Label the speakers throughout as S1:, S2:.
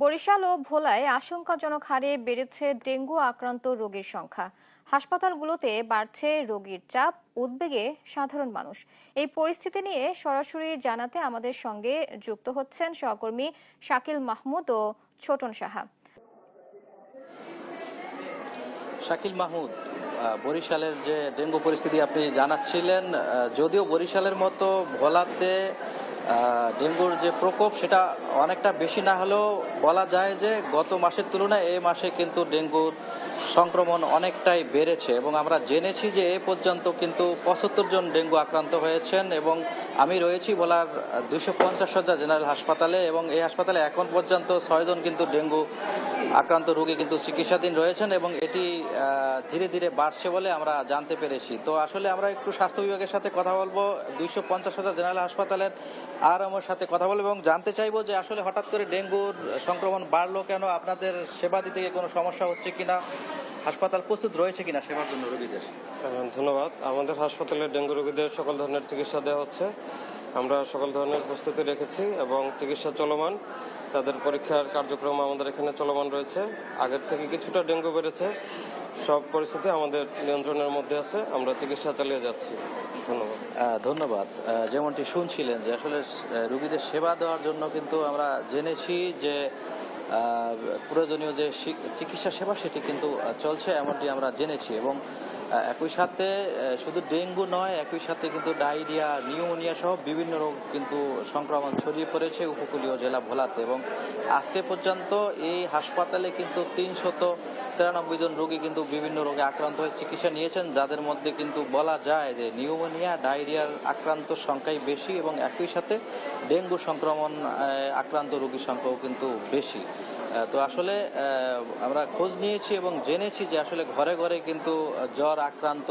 S1: বরিশাল ও ভোলায় আশঙ্কাজনক হারে বেড়েছে ডেঙ্গু আক্রান্ত রোগীর সংখ্যা। হাসপাতালগুলোতে বাড়ছে রোগীর চাপ, উদ্বেগে সাধারণ মানুষ। এই পরিস্থিতি নিয়ে সরাসরি জানাতে আমাদের সঙ্গে যুক্ত হচ্ছেন সহকর্মী শাকিল মাহমুদ ও ছোটন সাহা।
S2: শাকিল মাহমুদ বরিশালের যে ডেঙ্গু পরিস্থিতি আপনি জানাচ্ছিলেন যদিও বরিশালের মতো ভোলাতে ডেঙ্গুর যে প্রকোপ, সেটা অনেকটা বেশি না হলেও বলা যায় যে গত মাসের তুলনায় এ মাসে কিন্তু ডেঙ্গুর সংক্রমণ অনেকটাই বেড়েছে। এবং আমরা জেনেছি যে এ পর্যন্ত কিন্তু পঁচাত্তর জন ডেঙ্গু আক্রান্ত হয়েছেন এবং আমি রয়েছি বলার দুশো পঞ্চাশ হাজার জেনারেল হাসপাতালে এবং এই হাসপাতালে এখন পর্যন্ত ছয়জন কিন্তু ডেঙ্গু আক্রান্ত রোগী কিন্তু চিকিৎসাধীন রয়েছেন এবং এটি ধীরে ধীরে বাড়ছে বলে আমরা জানতে পেরেছি। তো আসলে আমরা একটু স্বাস্থ্য বিভাগের সাথে কথা বলব দুইশো পঞ্চাশ হাজার জেনারেল হাসপাতালের আর আমার সাথে কথা বলব এবং জানতে চাইব যে আসলে হঠাৎ করে ডেঙ্গুর সংক্রমণ বাড়লো কেন, আপনাদের সেবা দিতে গিয়ে কোনো সমস্যা হচ্ছে কিনা, হাসপাতাল প্রস্তুত রয়েছে কিনা সেবার জন্য রোগীদের?
S3: ধন্যবাদ। আমাদের হাসপাতালে ডেঙ্গু রোগীদের সকল ধরনের চিকিৎসা দেওয়া হচ্ছে। আমরা সকল ধরনের প্রস্তুতি রেখেছি এবং চিকিৎসা চলমান। তাদের পরীক্ষার কার্যক্রম আমাদের এখানে চলমান রয়েছে। আগের থেকে কিছুটা ডেঙ্গু বেড়েছে। সব পরিস্থিতি আমাদের নিয়ন্ত্রণের মধ্যে আছে। আমরা চিকিৎসা চালিয়ে যাচ্ছি। ধন্যবাদ।
S2: ধন্যবাদ। যেমনটি শুনছিলেন যে আসলে রুগীদের সেবা দেওয়ার জন্য কিন্তু আমরা জেনেছি যে প্রয়োজনীয় যে চিকিৎসা সেবা সেটি কিন্তু চলছে এমনটি আমরা জেনেছি এবং একই সাথে শুধু ডেঙ্গু নয়, একই সাথে কিন্তু ডায়রিয়া, নিউমোনিয়া সহ বিভিন্ন রোগ কিন্তু সংক্রমণ ছড়িয়ে পড়েছে উপকূলীয় জেলা ভোলাতে। এবং আজকে পর্যন্ত এই হাসপাতালে কিন্তু তিনশত তিরানব্বই জন রোগী কিন্তু বিভিন্ন রোগে আক্রান্ত হয়ে চিকিৎসা নিয়েছেন, যাদের মধ্যে কিন্তু বলা যায় যে নিউমোনিয়া, ডায়রিয়ার আক্রান্ত সংখ্যাই বেশি এবং একই সাথে ডেঙ্গু সংক্রমণ আক্রান্ত রোগীর সংখ্যাও কিন্তু বেশি। তো আসলে আমরা খোঁজ নিয়েছি এবং জেনেছি যে আসলে ঘরে ঘরে কিন্তু জ্বর, আক্রান্ত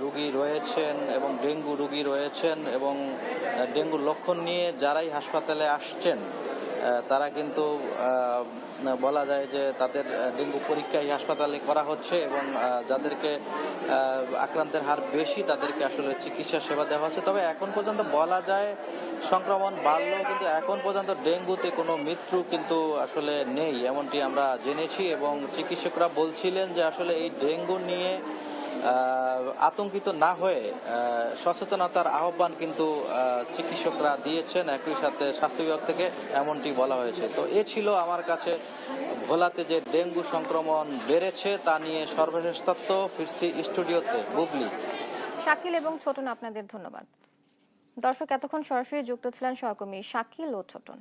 S2: রুগী রয়েছেন এবং ডেঙ্গু রুগী রয়েছেন এবং ডেঙ্গুর লক্ষণ নিয়ে যারাই হাসপাতালে আসছেন তারা কিন্তু বলা যায় যে তাদের ডেঙ্গু পরীক্ষা এই হাসপাতালে করা হচ্ছে এবং যাদেরকে আক্রান্তের হার বেশি, তাদেরকে আসলে চিকিৎসা সেবা দেওয়া হচ্ছে। তবে এখন পর্যন্ত বলা যায় সংক্রমণ বাড়লেও কিন্তু এখন পর্যন্ত ডেঙ্গুতে কোনো মৃত্যু কিন্তু আসলে নেই, এমনটি আমরা জেনেছি এবং চিকিৎসকরা বলছিলেন যে আসলে এই ডেঙ্গু নিয়ে আতঙ্কিত না হয়ে সচেতনতার আহ্বান কিন্তু চিকিৎসকরা দিয়েছেন একই সাথে স্বাস্থ্য বিভাগ থেকে, এমনটি বলা হয়েছে। তো এ ছিল আমার কাছে ভোলাতে যে ডেঙ্গু সংক্রমণ বেড়েছে তা নিয়ে সর্বশেষ তথ্য। ফিরছি স্টুডিওতে, বুবলি।
S1: শাকিল এবং ছোটন, আপনাদের ধন্যবাদ। দর্শক, এতক্ষণ সরাসরি যুক্ত ছিলেন সহকর্মী শাকিল ও ছোটন।